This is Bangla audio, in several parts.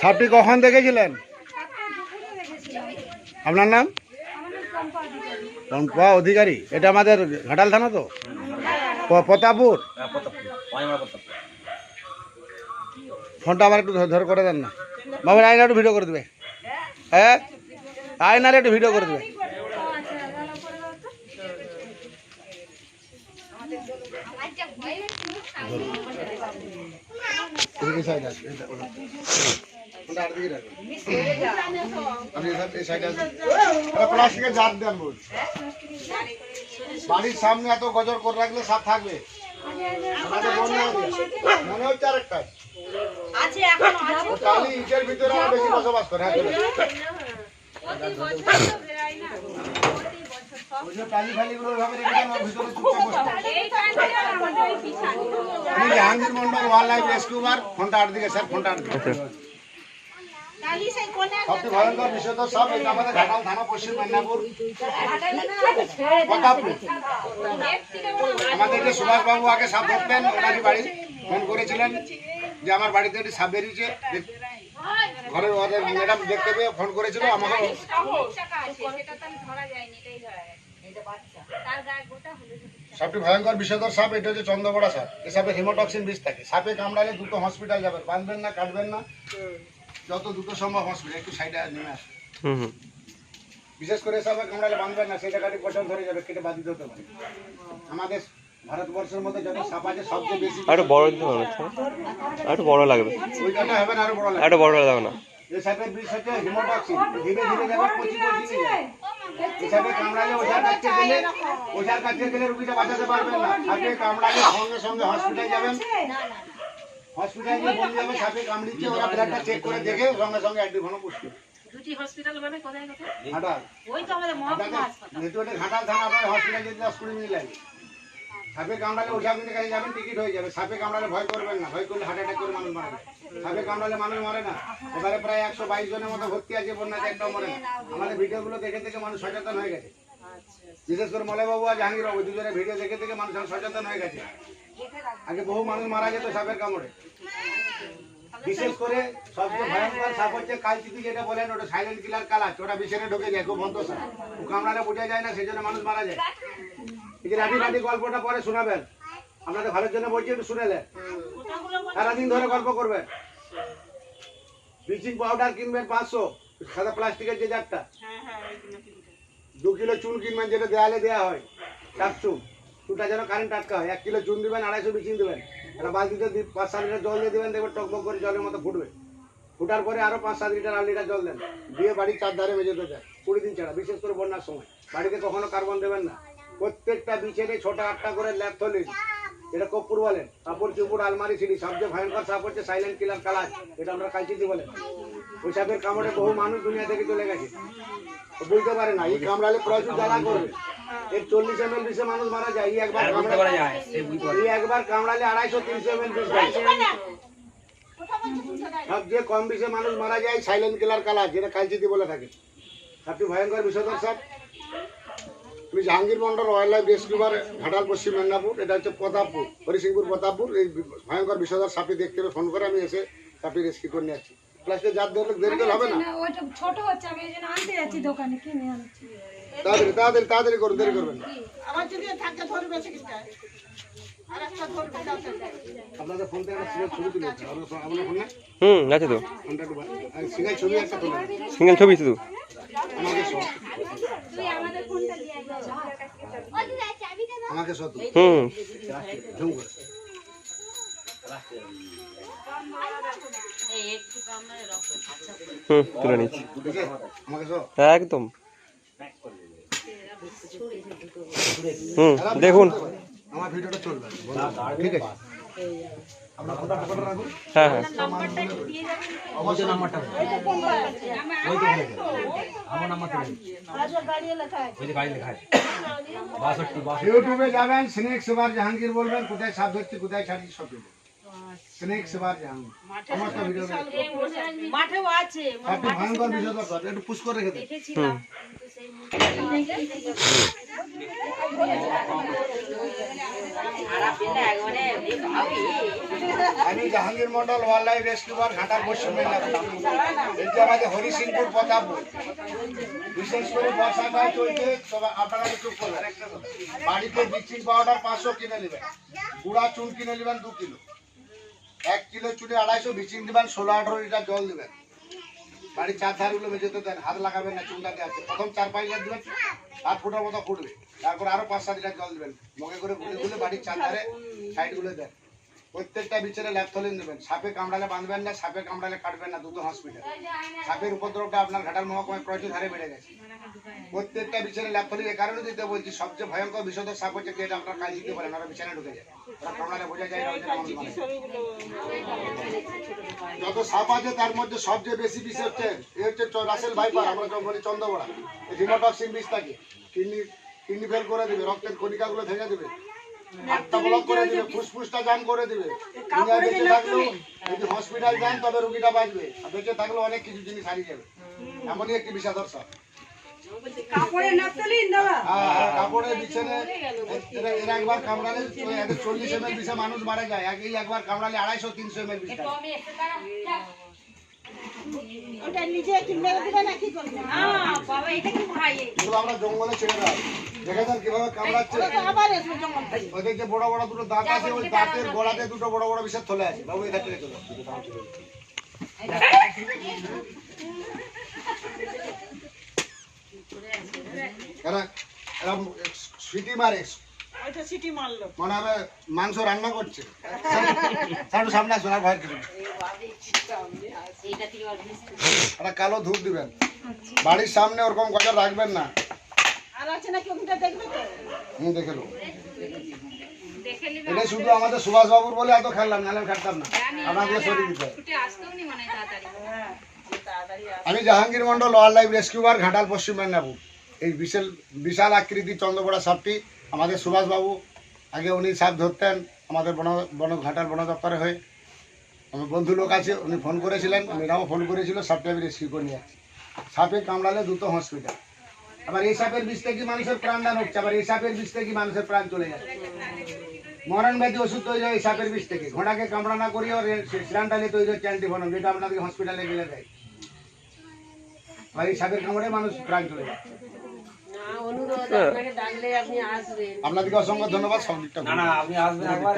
সাপটি কখন দেখেছিলেন? আপনার নাম? চম্পা অধিকারী। এটা আমাদের ঘাটাল থানা তো? প- প্রতাপপুর? ফোনটা আবার একটু ধর- ধর করে দেন না। বাবা আয়না একটু ভিডিও করে দেবে। হ্যাঁ? আয়নার একটু ভিডিও করে দেবে। এদিকে আসবে, এটা ওটা। ফোনটা আরেকদিকে রাখবেন। আপনি এসব- এই এ আসবেন। এটা প্লাস্টিকের জার দেন বল। বাড়ির সামনে এত গজর করে রাখলে সাপ থাকবে মনে হচ্ছে আরেকটা আছে এখনও আছে ও ইটের ভিতরে বেশি বসবাস করে হ্যাঁ। ওই যে টালি ফালিগুলো ওইভাবে রেখে দেন, ভিতরে চুপচাপ বসে থাকে। আমি Jahangir Mondal wild life rescuer ফোনটা আট দিকে স্যার ফোনটা আট দিকে। কালি সেই কোনে সবচেয়ে ভয়ঙ্কর বিষয় তো সব এটা আমাদের ঘাটাল থানা পশ্চিম মেদিনীপুর। প্রতাপপুর আমাদের যে সুভাষবাবু আগে সাপ ধরতেন ওনারই বাড়ি। ফোন করেছিলেন যে আমার বাড়িতে একটি সাপ বেরিয়েছে। ঘরের ম্যাডাম দেখতে পেয়ে ফোন করেছিল আমাকে সাপটি ভয়ঙ্কর বিষধর সাপ এটা হচ্ছে চন্দ্রবড়া সাপ। এই সাপে হিমোটক্সিন বিষ থাকে। সাপে কামড়ালে দুটো হসপিটাল যাবেন। বাঁধবেন না কাটবেন না। যত দ্রুত সম্ভব হসপিটাল একটু সাইডে নেমে আসবে বিশেষ করে সাপে কামড়ালে বাঁধবেন না সেটা কাটি পছন্দ ধরে যাবে কেটে বাধিত হতে পারে আমাদের ভারতবর্ষের মধ্যে যত সাপ আছে সবচেয়ে বেশি আর বড় দিতে পারবে আর বড় লাগবে। ওইটা হবে না আরও বড় আর লাগে একটু বড় দাও না? এই সাপের বিষ হচ্ছে হিমোটক্সিন ধীরে ধীরে যাবে পচি পচি সাপে কামড়ালে ওঝার কাছে গেলে ওঝার কাছে গেলে রুগীটা বাঁচাতে পারবেন না। আপনি কামড়ালে সঙ্গে সঙ্গে হসপিটাল যাবেন। হসপিটালে গিয়ে বলে যাবে সাপে কামড়িচ্ছে ওরা ব্লাডটা চেক করে দেখে সঙ্গে সঙ্গে এক ঘন পুষ্টি। দুটি হসপিটাল মানে কোথায় কোথায়? ঘাটাল। ওই তো আমাদের মহকুমা হাসপাতাল। যেহেতু ঘাটাল থানা আপনার হসপিটাল যেতে দশ কুড়ি মিনিট লাগে সাপে কামড়ালে ওঝা মিনিট কাছে যাবেন, টিকিট হয়ে যাবে। সাপে কামড়ালে ভয় করবেন না, ভয় করলে হার্ট অ্যাটাক করে মানুষ মারে সাপে কামড়ালে মানুষ মরে না। এবারে প্রায় একশো বাইশ জনের মতো ভর্তি আছে বন্যাতে একটাও মরে না। আমাদের ভিডিওগুলো দেখে দেখে মানুষ সচেতন হয়ে গেছে। বিশেষ করে মলয়বাবু আর জাহাঙ্গীরবাবু দুজনের ভিডিও দেখে দেখে মানুষ সচেতন হয়ে গেছে। আগে বহু মানুষ মারা যেত সাপের কামড়ে। বিশেষ করে সবচেয়ে ভয়ঙ্কর সাপ হচ্ছে কালচিতি যেটা বলেন, ওটা সাইলেন্ট কিলার কালাচ ওটা বিছানে ঢুকে যায়, খুব ভন্ত সাপ। ও কামড়ালে বোঝা যায় না সেই জন্য মানুষ মারা যায়। এই যে গল্পটা পরে শোনাবেন। আপনাদের ভালোর জন্য বলছি একটু শুনেলেন সারাদিন ধরে গল্প করবেন। ব্লিচিং পাউডার কিনবেন পাঁচশো, সাদা প্লাস্টিকের যে জারটা। দু কিলো চুন কিনবেন, যেটা দেয়ালে দেওয়া হয়, চার চুন। চুনটা যেন কারেন্ট আটকা হয়। এক কিলো চুন দিবেন, আড়াইশো ব্লিচিং দেবেন। একটা বালতিতে পাঁচ সাত লিটার জল দিয়ে দেবেন, দেখবেন টকবক করে জলের মতো ফুটবে। ফুটার পরে আরও পাঁচ সাত লিটার, আট লিটার জল দেন। দিয়ে বাড়ির চার ধারে মেঝেতে দেন। কুড়ি দিন ছাড়া, বিশেষ করে বন্যার সময়। বাড়িতে কখনো কার্বন দেবেন না। প্রত্যেকটা বিছেনে ছোট আটটা করে ল্যাপ থলিন এটা কপ্পুর বলেন। কাপড় চুপুর আলমারি সিঁড়ি সবচেয়ে ভয়ঙ্কর সাপ হচ্ছে সাইলেন্ট কিলার কালার এটা আমরা কালচিতি বলেন? ওই সাপের কামড়ে বহু মানুষ দুনিয়া থেকে চলে গেছে। বুঝতে পারে না এই কামড়ালে প্রচুর জ্বালা করবে। এর চল্লিশ এম এল বিষে মানুষ মারা যায় এই একবার এই একবার কামড়ালে আড়াইশো তিনশো এম এল বিষ সবচেয়ে কম বিষে মানুষ মারা যায় সাইলেন্ট কিলার কালার যেটা কালচিতি বলে থাকে। সবচেয়ে ভয়ঙ্কর বিষধর সাপ। আমি Jahangir Mondal wild life rescuer Ghatal Paschim Medinipur এটা হচ্ছে প্রতাপপুর হরিসিংপুর প্রতাপপুর। এই ভয়ঙ্কর বিষধর সাপটি দেখতে ফোন করে আমি এসে সাপটি রেস্কিউ করে নিয়ে আসছি। প্লাস্টিক জাত ধরলে দেরি করে হবে না। ওইটা ছোট হচ্ছে আমি এই জন্য আনতে যাচ্ছি দোকানে কিনে আনছি। তাড়াতাড়ি তাড়াতাড়ি তাড়াতাড়ি করুন দেরি করবেন না। আমার যদি থাকে ধরবে সেটা আপনাদের ফোন থেকে সিঙ্গেল ছবি তুলে আপনার ফোন- আপনার হুম আছে তো। সিঙ্গেল ছবি একটা তুলে সিঙ্গেল ছবি শুধু? আমাকে। হুম। হুম তুলে নিচ্ছি। একদম। হুম দেখুন। আমার ভিডিওটা চলবে। ঠিক আছে? আপনার ফোনটা ফোনটা রাখুন। হ্যাঁ হ্যাঁ। অবশ্যই নাম্বারটা ইউটিউবে যাবেন স্নেক সুমার জাহাঙ্গীর বলবেন কোথায় সাপ ধরছি কোথায় ছাড়ছি সব পেয়ে যাবেন। স্নেক আমার তো ভিডিও মাঠেও আছে আপনি ভয়ঙ্কর বিষয় তো একটু পুশ করে রেখে দেন। হুম আমি Jahangir Mondal wild life rescuer Ghatal Paschim Medinipur. এই যে আমাদের হরিসিংপুর প্রতাপপুর বিশেষ করে বর্ষাকাল চলছে তবে আপনারা একটু করবেন বাড়িতে ব্লিচিং পাউডার পাঁচশো কিনে নেবেন। গুঁড়া চুন কিনে নেবেন দু কিলো। এক কিলো চুনে আড়াইশো ব্লিচিং দেবেন ষোলো, আঠারো লিটার জল দেবেন। বাড়ির চার ধারগুলো মেঝেতে দেন, হাত লাগাবেন না চুলটা আছে। প্রথম চার, পাঁচ লিটার দেবেন সাত ফুটের মতো ফুটবে। তারপর আরও পাঁচ, সাত লিটার জল দেবেন। মগে করে ঘুরে ঘুরে বাড়ির চার ধারে সাইডগুলো দেন। প্রত্যেকটা বিছানে ল্যাপথলিন দেবেন। সাপে কামড়ালে বাঁধবেন না, সাপে কামড়ালে কাটবেন না, দুটো হসপিটাল সাপের উপদ্রবটা আপনার ঘাটাল মহকুমায় প্রচুর হারে বেড়ে গেছে। প্রত্যেকটা বিছানে ল্যাপথলিন এ কারণে দিতে বলছি, সবচেয়ে ভয়ঙ্কর বিষধর সাপ হচ্ছে যেটা আপনার কাজ দিতে পারেন, ওরা বিছানে ঢুকে যায়। ওরা কামড়ালে বোঝা যায়। যত সাপ আছে তার মধ্যে সবচেয়ে বেশি বিষ হচ্ছে, এ হচ্ছে রাসেল ভাইপার, আমরা যখন বলি চন্দ্রবড়া। হিমোটক্সিন বিষ থাকে কিডনি কিডনি ফেল করে দেবে, রক্তের কণিকাগুলো ভেঙে দিবে। হাতটা ব্লক করে দিবে ফুসফুসটা জাম করে দিবে। দুনিয়া বেঁচে থাকলেও যদি হসপিটাল যান তবে রুগীটা বাঁচবে। আর বেঁচে থাকলেও অনেক কিছু জিনিস হারিয়ে যাবে। এমনই একটি বিষাদর সাপ কাপড়ে নাপতলিন দাদা। হ্যাঁ, হ্যাঁ, বিছানে এরা একবার কামড়ালে এদের চল্লিশ এম এল বিষে মানুষ মারা যায়। আগেই একবার কামড়ালে আড়াইশো তিনশো এম এল বিষ। ওটা নিজে কি মেরে না কি করবে বাবা এটা কি ভাই এগুলো আমরা জঙ্গলে ছেড়ে দাও দেখেছেন কীভাবে কামড়াচ্ছে আবার আসবে জঙ্গল থেকে ওদের যে বড় বড় দুটো দাঁত আছে ওই দাঁতের গোড়াতে দুটো বড় বড় বিষের থলে আছে বাবু এই ধারটা রেখে এরা এরা সিটি মারে ওইটা সিটি মারলো। মনে হবে মাংস রান্না করছে। সামনে সামনে আসুন আর ভয়ের কিছু একটা কালো ধূপ দিবেন। বাড়ির সামনে ওরকম গজা রাখবেন না। আর আছে নাকি ওখানটা দেখবে তো? হুম দেখে লো এটা শুধু আমাদের সুভাষ বাবুর বলে এত খেললাম নাহলে খেলতাম না। আমাদের শরীর দিতে। হয়। আমি Jahangir Mondal wild life rescuer Ghatal Paschim Medinipur. এই বিশাল বিশাল আকৃতি চন্দ্রপড়া সাপটি আমাদের সুভাষবাবু, আগে উনি সাপ ধরতেন, আমাদের বন বন ঘাটাল বন দপ্তরে হয়ে। আমার বন্ধু লোক আছে, উনি ফোন করেছিলেন উনিরাও ফোন করেছিল, সাপটা আমি রেস্কিউ করে নিয়ে সাপে কামড়ালে দুটো হসপিটাল। আবার এই সাপের বিষ থেকে মানুষের প্রাণদান হচ্ছে, আবার এই সাপের বিষ থেকে মানুষের প্রাণ চলে যাচ্ছে। মরণ ব্যাধি ওষুধ তৈরি হয় এই সাপের বিষ থেকে। ঘোড়াকে কামড়া না করিও সিলান্ডালে তৈরি হচ্ছে অ্যান্টিভনম যেটা আপনাদের হসপিটালে গেলে দেয়। আর এই সাপের কামড়ে মানুষ প্রাণ চলে যায় আপনাদেরকে অসংখ্য ধন্যবাদ সব দিকটা না না আপনি আসবেন একবার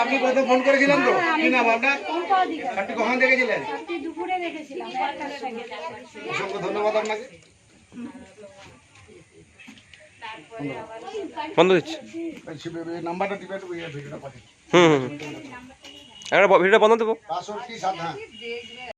আপনি কোথাও ফোন করেছিলেন তো? কি নাম আপনার? আপনি কখন দেখেছিলেন? দুপুরে দেখেছিলাম অসংখ্য ধন্যবাদ আপনাকে। বন্ধ দিচ্ছি। নাম্বারটা ভিডিওটা পাঠিয়ে হুম হুম। একটা ভিডিওটা বন্ধ দেবো।